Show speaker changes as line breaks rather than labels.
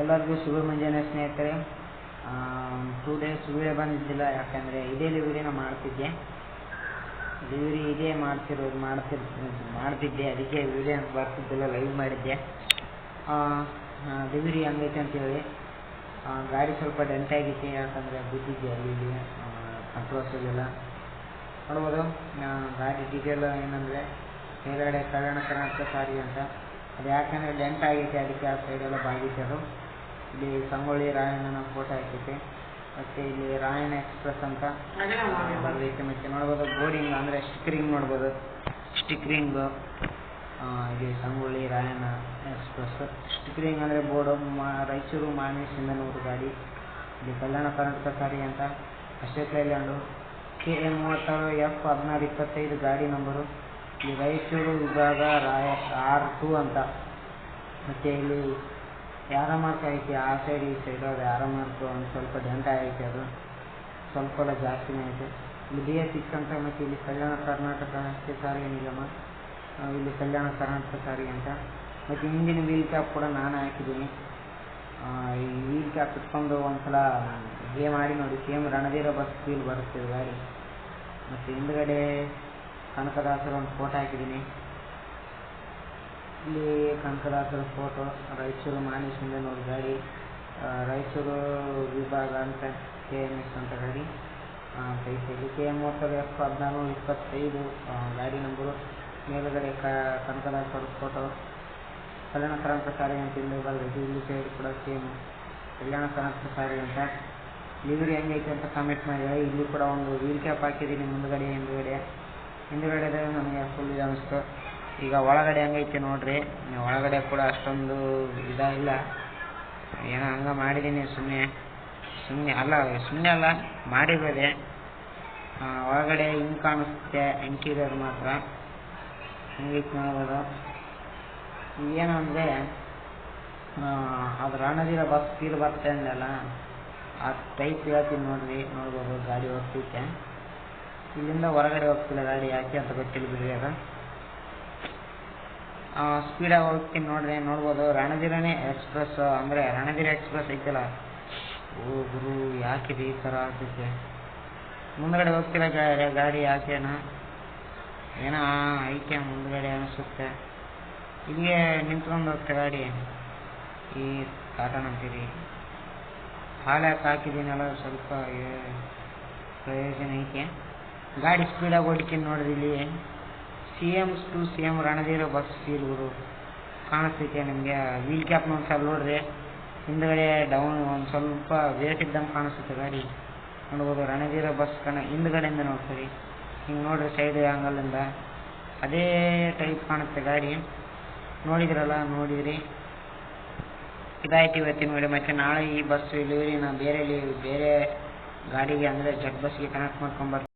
ಎಲ್ಲರಿಗೂ ಶುಭ ಮುಂಜಾನೆ ಸ್ನೇಹಿತರೆ. ಟೂ ಡೇಸ್ ವೀಡಿಯೋ ಬಂದಿದ್ದಿಲ್ಲ ಯಾಕಂದರೆ ಇದೇ ಡೆಲಿವರಿನ ಮಾಡ್ತಿದ್ದೆ. ಡೆಲಿವರಿ ಇದೇ ಮಾಡ್ತಿರೋದು, ಮಾಡ್ತಿರ್, ಮಾಡ್ತಿದ್ದೆ. ಅದಕ್ಕೆ ವೀಡಿಯೋ ಬರ್ತಿದ್ದಿಲ್ಲ ಲೈವ್ ಮಾಡಿದ್ದೆ. ಡೆಲಿವರಿ ಹಂಗೈತೆ ಅಂತೇಳಿ. ಗಾಡಿ ಸ್ವಲ್ಪ ಡೆಂಟ್ ಆಗೈತೆ ಯಾಕಂದರೆ ಬಿದ್ದಿದ್ದೆ ಅಲ್ಲಿ ಇಲ್ಲಿ ಕಂಟ್ರೋಲ್ಸಲ್ಲೆಲ್ಲ ನೋಡ್ಬೋದು ಗಾಡಿ ಡೀಟೇಲ್ ಏನಂದರೆ ಮೇಲ್ಗಡೆ ಕಲ್ಯಾಣ ಕರ್ನಾಟಕ ಸಾರಿಗೆ ಅಂತ. ಅದು ಯಾಕಂದರೆ ಡೆಂಟ್ ಆಗೈತೆ ಅದಕ್ಕೆ ಆ ಸೈಡೆಲ್ಲ ಬಾಗಿತ್ತು ಅದು ಇಲ್ಲಿ ಸಂಗೊಳ್ಳಿ ರಾಯಣ್ಣನ ಫೋಟೋ ಹಾಕೈತೆ ಮತ್ತೆ ಇಲ್ಲಿ ರಾಯಣ್ಣ ಎಕ್ಸ್ಪ್ರೆಸ್ ಅಂತ ಮತ್ತೆ ನೋಡಬಹುದು ನೋಡ್ಬೋದು ಬೋರ್ಡಿಂಗ್ ಅಂದ್ರೆ ಸ್ಟಿಕ್ಕರಿಂಗ್ ನೋಡ್ಬೋದು. ಸ್ಟಿಕ್ಕರಿಂಗ್ ಇಲ್ಲಿ ಸಂಗೊಳ್ಳಿ ರಾಯಣ್ಣ ಎಕ್ಸ್ಪ್ರೆಸ್ ಸ್ಟಿಕ್ಕರಿಂಗ್ ಅಂದ್ರೆ ಬೋರ್ಡ್ ರಾಯಚೂರು ಮಾನೇಶಿಂದ ನೂರು ಗಾಡಿ. ಇಲ್ಲಿ ಕಲ್ಯಾಣ ಕರ್ನಾಟಕ ಸಾರಿ ಅಂತ. ಅಶೋಕ್ ಲೈಲ್ಯಾಂಡು ಕೆ ಎ ಮೂವತ್ತಾರು ಎಫ್ ಹದಿನಾರು ಇಪ್ಪತ್ತೈದು ಗಾಡಿ ನಂಬರು ಇಲ್ಲಿ ರಾಯಚೂರು ವಿಭಾಗ ರಾಯ ಆರ್ ಟು ಅಂತ. ಮತ್ತೆ ಇಲ್ಲಿ ಯಾರ ಮಾರ್ಕ್ ಐತಿ ಆ ಸೈಡ್, ಈ ಸೈಡ್ ಅದು ಯಾರ ಮಾರ್ಕ್ ಒಂದು ಸ್ವಲ್ಪ ದಂಡ ಐತೆ ಅದು. ಸ್ವಲ್ಪ ಎಲ್ಲ ಜಾಸ್ತಿನೇ ಐತೆ. ಎಸ್ ಸಿಕ್ಸ್ ಅಂತ ಮತ್ತು ಇಲ್ಲಿ ಕಲ್ಯಾಣ ಕರ್ನಾಟಕ ರಸ್ತೆ ಸಾರಿಗೆ ನಿಗಮ ಇಲ್ಲಿ ಕಲ್ಯಾಣ ಕರ್ನಾಟಕ ಸಾರಿಗೆ ಅಂತ. ಮತ್ತು ಹಿಂದಿನ ವೀಲ್ ಕ್ಯಾಪ್ ಕೂಡ ನಾನು ಹಾಕಿದ್ದೀನಿ. ಈ ವೀಲ್ ಕ್ಯಾಪ್ ಇಟ್ಕೊಂಡು ಒಂದ್ಸಲ ಗೇಮ್ ಆಡಿ ನೋಡಿ. ಸೇಮ್ ರಣಧೀರ ಬಸ್ ಫೀಲ್ ಬರುತ್ತೆ ಗಾಡಿ. ಮತ್ತು ಹಿಂದ್ಗಡೆ ಕನಕದಾಸರ ಒಂದು ಫೋಟೋ ಹಾಕಿದ್ದೀನಿ. ಇಲ್ಲಿ ಕನಕದಾಸರ ಫೋಟೋ ರಾಯಚೂರು ಮಾನೇಶಿಂದ ಒಂದು ಗಾಡಿ. ರಾಯಚೂರು ವಿಭಾಗ ಅಂತ ಕೆ ಎಂ ಎಸ್ ಅಂತ ಗಾಡಿ. ಐತೆ ಕೆ ಎಂ ಮೂವತ್ತರು ಎಫ್ ಹದಿನಾರು ಇಪ್ಪತ್ತೈದು ಗಾಡಿ ನಂಬರು ಮೇಲುಗಡೆ ಕನಕದಾಸರ ಫೋಟೋ ಕಲ್ಯಾಣ ಕರ್ನಾಟಕ ಸಾರಿಗೆ ಅಂತ ಇಲ್ಲಿ ಬರ್ತೈತಿ ಇಲ್ಲಿ ಸೈಡ್ ಕೂಡ ಸೇಮ್ ಕಲ್ಯಾಣ ಕರ್ನಾಟಕ ಸಾರಿಗೆ ಅಂತ. ಲಿವರಿ ಹೆಂಗೈತೆ ಅಂತ ಕಮೆಂಟ್ ಮಾಡಿದ್ದಾರೆ ಇಲ್ಲಿ ಕೂಡ ಒಂದು ವೀಲ್ ಕ್ಯಾಪ್ ಹಾಕಿದ್ದೀನಿ ಮುಂದ್ಗಡೆ, ಹಿಂದುಗಡೆ. ಹಿಂದ್ಗಡೆ ನನಗೆ ಫುಲ್ ಇದು ಅನಿಸ್ತು. ಈಗ ಒಳಗಡೆ ಹೆಂಗೈತೆ ನೋಡ್ರಿ. ಒಳಗಡೆ ಕೂಡ ಅಷ್ಟೊಂದು ಇದಾಗಿಲ್ಲ. ಏನೋ ಹಂಗೆ ಮಾಡಿದ್ದೀನಿ ಸುಮ್ಮನೆ ಸುಮ್ಮನೆ ಅಲ್ಲ ಸುಮ್ಮನೆ ಅಲ್ಲ, ಮಾಡಿರೋದೆ. ಒಳಗಡೆ ಹಿಂಗೆ ಕಾಣಿಸುತ್ತೆ ಇಂಟೀರಿಯರ್ ಮಾತ್ರ. ಹಂಗೈತೆ ನೋಡ್ಬೋದು ಏನು ಅಂದರೆ ಅದು ರಣಧೀರ ಬಸ್ ಫೀಲ್ ಬರುತ್ತೆ ಅಂದಲ್ಲ ಆ ಟೈಪ್ ಹೇಳ್ತೀನಿ ನೋಡ್ರಿ, ನೋಡ್ಬೋದು ಗಾಡಿ ಹೋಗ್ತೈತೆ. ಇಲ್ಲಿಂದ ಹೊರಗಡೆ ಹೋಗ್ತಿಲ್ಲ ಗಾಡಿ ಯಾಕೆ ಅಂತ ಗೊತ್ತಿಲ್ಲ ಬಿಡಿ ಅದು. ಸ್ಪೀಡಾಗಿ ಹೋಗ್ತೀನಿ ನೋಡ್ರಿ ನೋಡ್ಬೋದು. ರಣಧೀರನೇ ಎಕ್ಸ್ಪ್ರೆಸ್ ಅಂದರೆ ರಣಧಿರ ಎಕ್ಸ್ಪ್ರೆಸ್ ಐತಲ್ಲ. ಓ ಗುರು, ಯಾಕೆ ಈ ಥರ ಆಗ್ತೈತೆ ಮುಂದ್ಗಡೆ ಹೋಗ್ತಿಲ್ಲ ಗಾಡಿ ಯಾಕೇನ? ಏನೋ ಐತೆ ಮುಂದ್ಗಡೆ ಅನಿಸುತ್ತೆ. ಇಲ್ಲಿಗೆ ನಿಂತ್ಕೊಂಡು ಹೋಗ್ತೆ ಗಾಡಿ? ಈ ಕಾಟನ್ ಅಂತೀರಿ. ಹಾಳೆ ಹಾಕಿದ್ದೀನಲ್ಲ, ಸ್ವಲ್ಪ ಪ್ರಯೋಜನ ಐತೆ. ಗಾಡಿ ಸ್ಪೀಡಾಗಿ ಹೊಡಿತೀನಿ ನೋಡ್ರಿ ಇಲ್ಲಿ. C M to C M Ranadheera bus ಇರುವುದು ಕಾಣಿಸ್ತೈತೆ ನಿಮಗೆ. ವೀಲ್ ಕ್ಯಾಪ್ ಒಂದು ಸಲ ನೋಡ್ರಿ. ಹಿಂದ್ಗಡೆ ಡೌನ್ ಒಂದು ಸ್ವಲ್ಪ ವೇಟ್ ಇದ್ದಂಗೆ ಕಾಣಿಸುತ್ತೆ ಗಾಡಿ. ನೋಡ್ಬೋದು, ರಣಧೀರ ಬಸ್ ಕಣ ಹಿಂದ್ಗಡೆಯಿಂದ ನೋಡ್ತೀರಿ. ಹಿಂಗೆ ನೋಡ್ರಿ ಸೈಡ್ ಆ್ಯಂಗಲಿಂದ ಅದೇ ಟೈಪ್ ಕಾಣುತ್ತೆ ಗಾಡಿ. ನೋಡಿದ್ರಲ್ಲ, ನೋಡಿದ್ರಿ. ಇದಾಯ್ತು ಇವತ್ತಿನ ವೇಳೆ ಮತ್ತೆ ನಾಳೆ ಈ ಬಸ್ ಡೆಲಿವರಿನ ಬೇರೆ ಬೇರೆ ಗಾಡಿಗೆ ಅಂದರೆ ಜಡ್ ಬಸ್ಗೆ ಕನೆಕ್ಟ್ ಮಾಡ್ಕೊಂಬರ್ತೀನಿ